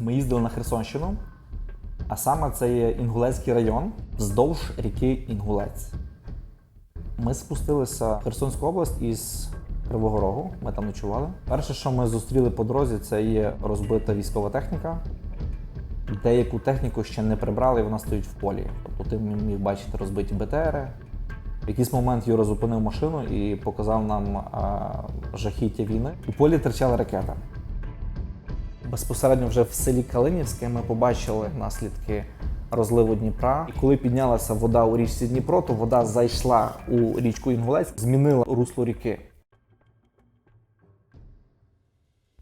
Ми їздили на Херсонщину, а саме це є Інгулецький район вздовж ріки Інгулець. Ми спустилися в Херсонську область із Кривого Рогу. Ми там ночували. Перше, що ми зустріли по дорозі, це є розбита військова техніка. Деяку техніку ще не прибрали, і вона стоїть в полі. Тобто ти міг бачити розбиті БТРи. В якийсь момент Юра зупинив машину і показав нам а, жахіття війни. У полі терчала ракета. Безпосередньо вже в селі Калинівське ми побачили наслідки розливу Дніпра. І коли піднялася вода у річці Дніпро, то вода зайшла у річку Інгулець, змінила русло ріки.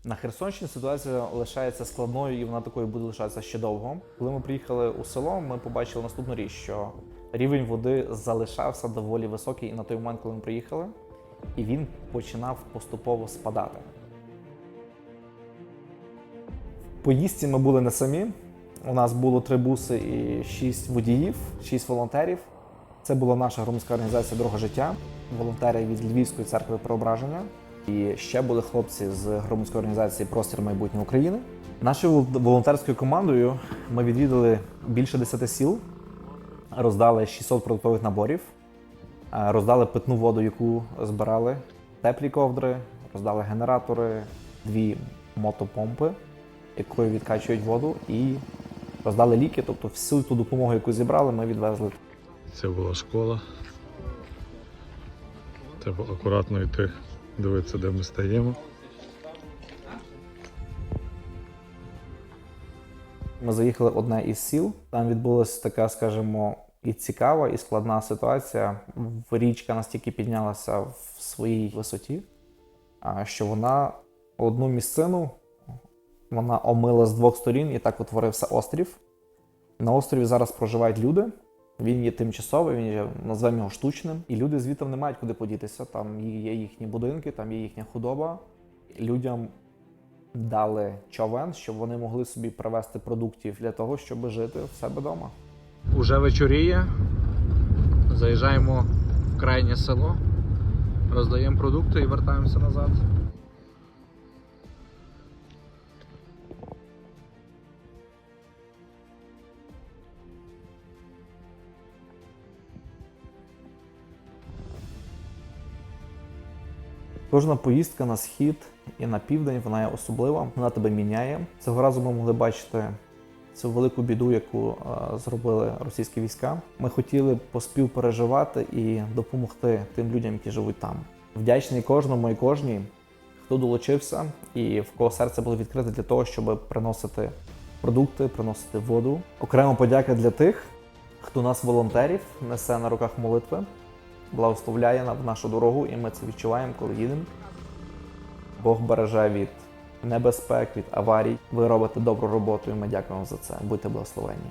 На Херсонщині ситуація лишається складною і вона такою буде лишатися ще довго. Коли ми приїхали у село, ми побачили наступну річ, що рівень води залишався доволі високий і на той момент, коли ми приїхали, і він починав поступово спадати. Поїздці ми були не самі. У нас було три буси і шість водіїв, шість волонтерів. Це була наша громадська організація Дорога життя, волонтери від Львівської церкви Преображення. І ще були хлопці з громадської організації Простір майбутнього України. Нашою волонтерською командою ми відвідали більше 10 сіл, роздали 600 продуктових наборів, е, роздали питну воду, яку збирали, теплі ковдри, роздали генератори, дві мотопомпи, якою відкачують воду, і роздали ліки. Тобто всю ту допомогу, яку зібрали, ми відвезли. Це була школа. Треба акуратно йти, дивитися, де ми стаємо. Ми заїхали в одне із сіл. Там відбулася така, скажімо, і цікава, і складна ситуація. Річка настільки піднялася в своїй висоті, що вона одну місцину вона омила з двох сторін, і так утворився острів. На острові зараз проживають люди. Він є тимчасовий, він є, назвемо його штучним. І люди звідти не мають куди подітися. Там є їхні будинки, там є їхня худоба. Людям дали човен, щоб вони могли собі привезти продуктів для того, щоб жити в себе вдома. Уже вечоріє. Заїжджаємо в крайнє село, роздаємо продукти і вертаємося назад. Кожна поїздка на схід і на південь вона є особлива, вона тебе міняє. Цього разу ми могли бачити цю велику біду, яку е, зробили російські війська. Ми хотіли поспівпереживати і допомогти тим людям, які живуть там. Вдячний кожному і кожній, хто долучився, і в кого серце було відкрите для того, щоб приносити продукти, приносити воду. Окрема подяка для тих, хто нас волонтерів несе на руках молитви благословляє в нашу дорогу, і ми це відчуваємо, коли їдемо. Бог береже від небезпек, від аварій. Ви робите добру роботу, і ми дякуємо за це. Будьте благословенні.